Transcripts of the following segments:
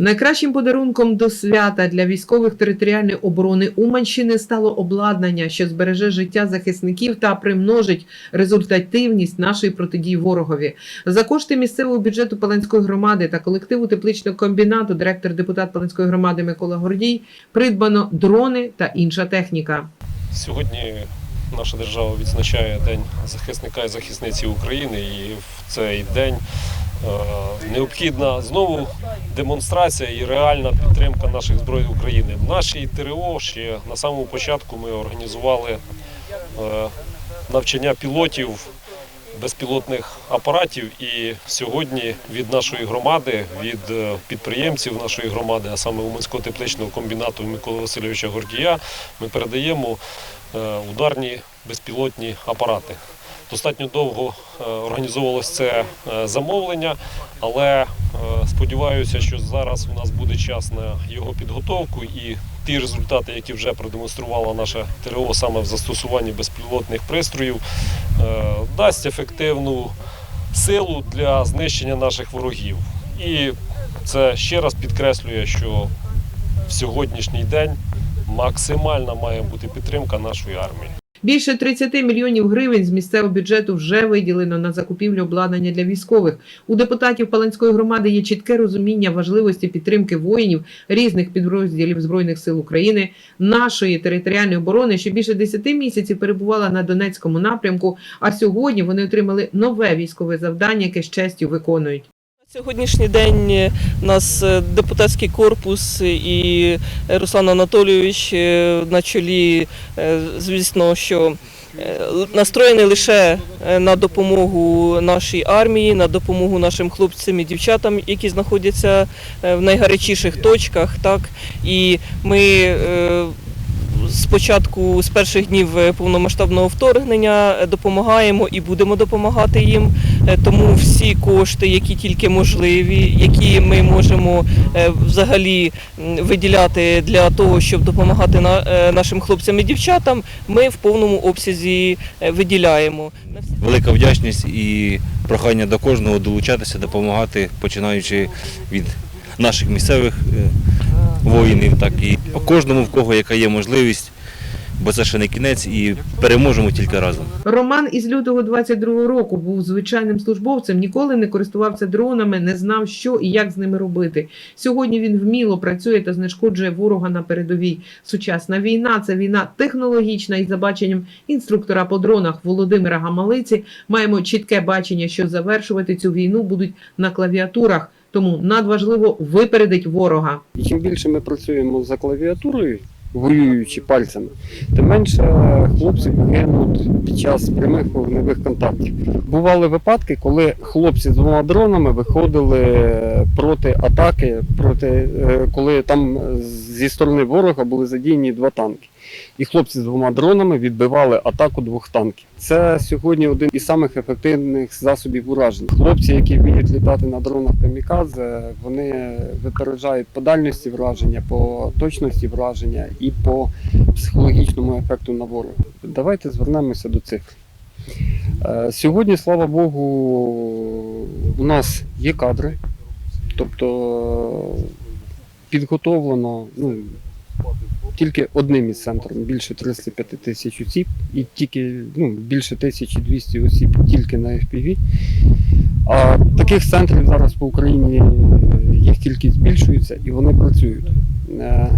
Найкращим подарунком до свята для військових територіальної оборони Уманщини стало обладнання, що збереже життя захисників та примножить результативність нашої протидії ворогові. За кошти місцевого бюджету Паланської громади та колективу тепличного комбінату, директор депутат Паланської громади Микола Гордій, придбано дрони та інша техніка. Сьогодні наша держава відзначає День захисника і захисниці України, і в цей день е, необхідна знову демонстрація і реальна підтримка наших збройних України. В нашій ТРО ще на самому початку ми організували е, навчання пілотів безпілотних апаратів. І сьогодні від нашої громади, від е, підприємців нашої громади, а саме Уманського тепличного комбінату Миколи Васильовича Гордія, ми передаємо е, ударні безпілотні апарати. Достатньо довго е, організовувалось це е, замовлення, але е, сподіваюся, що зараз у нас буде час на його підготовку і ті результати, які вже продемонструвала наша ТРО саме в застосуванні безпілотних пристроїв, дасть ефективну силу для знищення наших ворогів. І це ще раз підкреслює, що в сьогоднішній день максимальна має бути підтримка нашої армії. Більше 30 мільйонів гривень з місцевого бюджету вже виділено на закупівлю обладнання для військових. У депутатів Паланської громади є чітке розуміння важливості підтримки воїнів різних підрозділів збройних сил України, нашої територіальної оборони, що більше 10 місяців перебувала на Донецькому напрямку. А сьогодні вони отримали нове військове завдання, яке з честю виконують. Сьогоднішній день е, у нас е, депутатський корпус і Руслан Анатолійович е, на чолі, е, звісно, що е, настроєний лише е, на допомогу нашій армії, на допомогу нашим хлопцям і дівчатам, які знаходяться е, в найгарячіших точках. Так і ми е, спочатку з перших днів е, повномасштабного вторгнення е, допомагаємо і будемо допомагати їм. Е, Тому всі кошти, які тільки можливі, які ми можемо взагалі виділяти для того, щоб допомагати нашим хлопцям і дівчатам, ми в повному обсязі виділяємо. Велика вдячність і прохання до кожного долучатися, допомагати, починаючи від наших місцевих воїнів, так і кожному, в кого яка є можливість, бо це ще не кінець, і переможемо тільки разом. Роман із лютого 22 року був звичайним службовцем, ніколи не користувався дронами, не знав, що і як з ними робити. Сьогодні він вміло працює та знешкоджує ворога на передовій. Сучасна війна це війна технологічна і за баченням інструктора по дронах Володимира Гамалиці маємо чітке бачення, що завершувати цю війну будуть на клавіатурах. Тому надважливо випередить ворога. І чим більше ми працюємо за клавіатурою, воюючи пальцями, тим менше хлопці гинуть під час прямих вогневих контактів. Бували випадки, коли хлопці з двома дронами виходили проти атаки, проти, е, коли там зі сторони ворога були задіяні два танки. І хлопці з двома дронами відбивали атаку двох танків. Це сьогодні один із самих ефективних засобів ураження. Хлопці, які вміють літати на дронах камікадзе, вони випереджають по дальності враження, по точності враження і по психологічному ефекту на ворога. Давайте звернемося до цифр. Е, Сьогодні, слава Богу, у нас є кадри, тобто підготовлено ну, тільки одним із центром більше 35 тисяч осіб, і тільки ну, більше 1200 осіб тільки на FPV. А таких центрів зараз по Україні е, їх кількість збільшується і вони працюють. Е,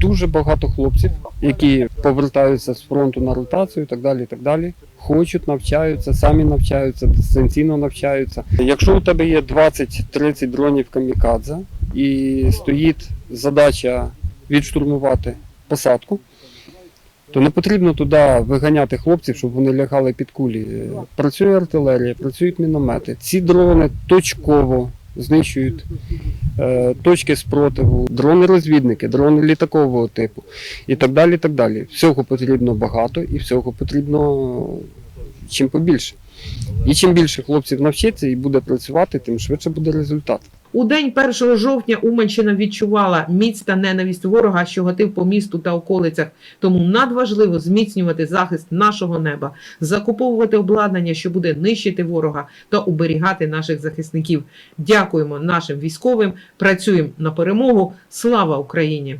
Дуже багато хлопців, які повертаються з фронту на ротацію і так далі. і так далі. Хочуть, навчаються, самі навчаються, дистанційно навчаються. Якщо у тебе є 20-30 дронів камікадзе і стоїть задача відштурмувати посадку, то не потрібно туди виганяти хлопців, щоб вони лягали під кулі. Працює артилерія, працюють міномети. Ці дрони точково знищують е, точки спротиву, дрони-розвідники, дрони літакового типу і так далі. так далі. Всього потрібно багато і всього потрібно чим побільше. І чим більше хлопців навчиться і буде працювати, тим швидше буде результат. У день 1 жовтня Уманщина відчувала міць та ненависть ворога, що гатив по місту та околицях. Тому надважливо зміцнювати захист нашого неба, закуповувати обладнання, що буде нищити ворога та уберігати наших захисників. Дякуємо нашим військовим. Працюємо на перемогу. Слава Україні!